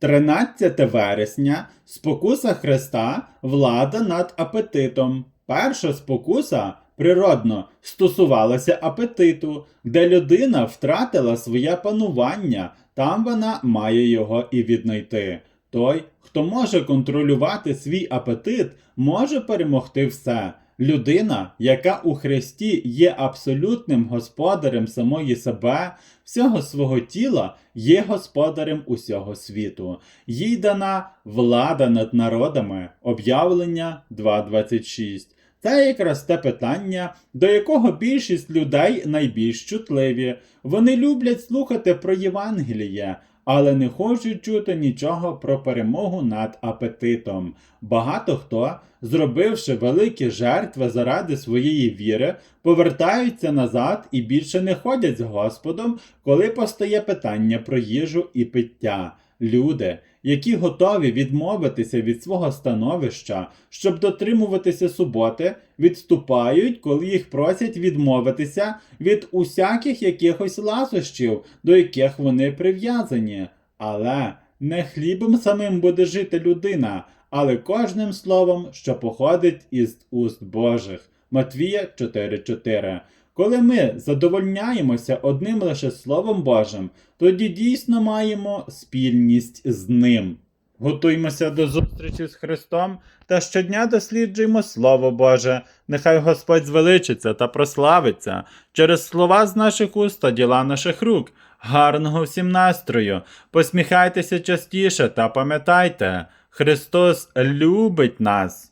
13 вересня спокуса Христа влада над апетитом. Перша спокуса природно стосувалася апетиту, де людина втратила своє панування, там вона має його і віднайти. Той, хто може контролювати свій апетит, може перемогти все. Людина, яка у Христі є абсолютним господарем самої себе, всього свого тіла, є господарем усього світу. Їй дана влада над народами. Об'явлення 2.26. Це якраз те питання, до якого більшість людей найбільш чутливі. Вони люблять слухати про Євангеліє, але не хочуть чути нічого про перемогу над апетитом. Багато хто, зробивши великі жертви заради своєї віри, повертаються назад і більше не ходять з Господом, коли постає питання про їжу і пиття. Люди, які готові відмовитися від свого становища, щоб дотримуватися суботи, відступають, коли їх просять відмовитися від усяких якихось ласощів, до яких вони прив'язані. Але не хлібом самим буде жити людина, але кожним словом, що походить із уст Божих. Матвія 4.4 коли ми задовольняємося одним лише Словом Божим, тоді дійсно маємо спільність з Ним. Готуймося до зустрічі з Христом та щодня досліджуємо Слово Боже. Нехай Господь звеличиться та прославиться через слова з наших уст та діла наших рук. Гарного всім настрою! Посміхайтеся частіше та пам'ятайте, Христос любить нас.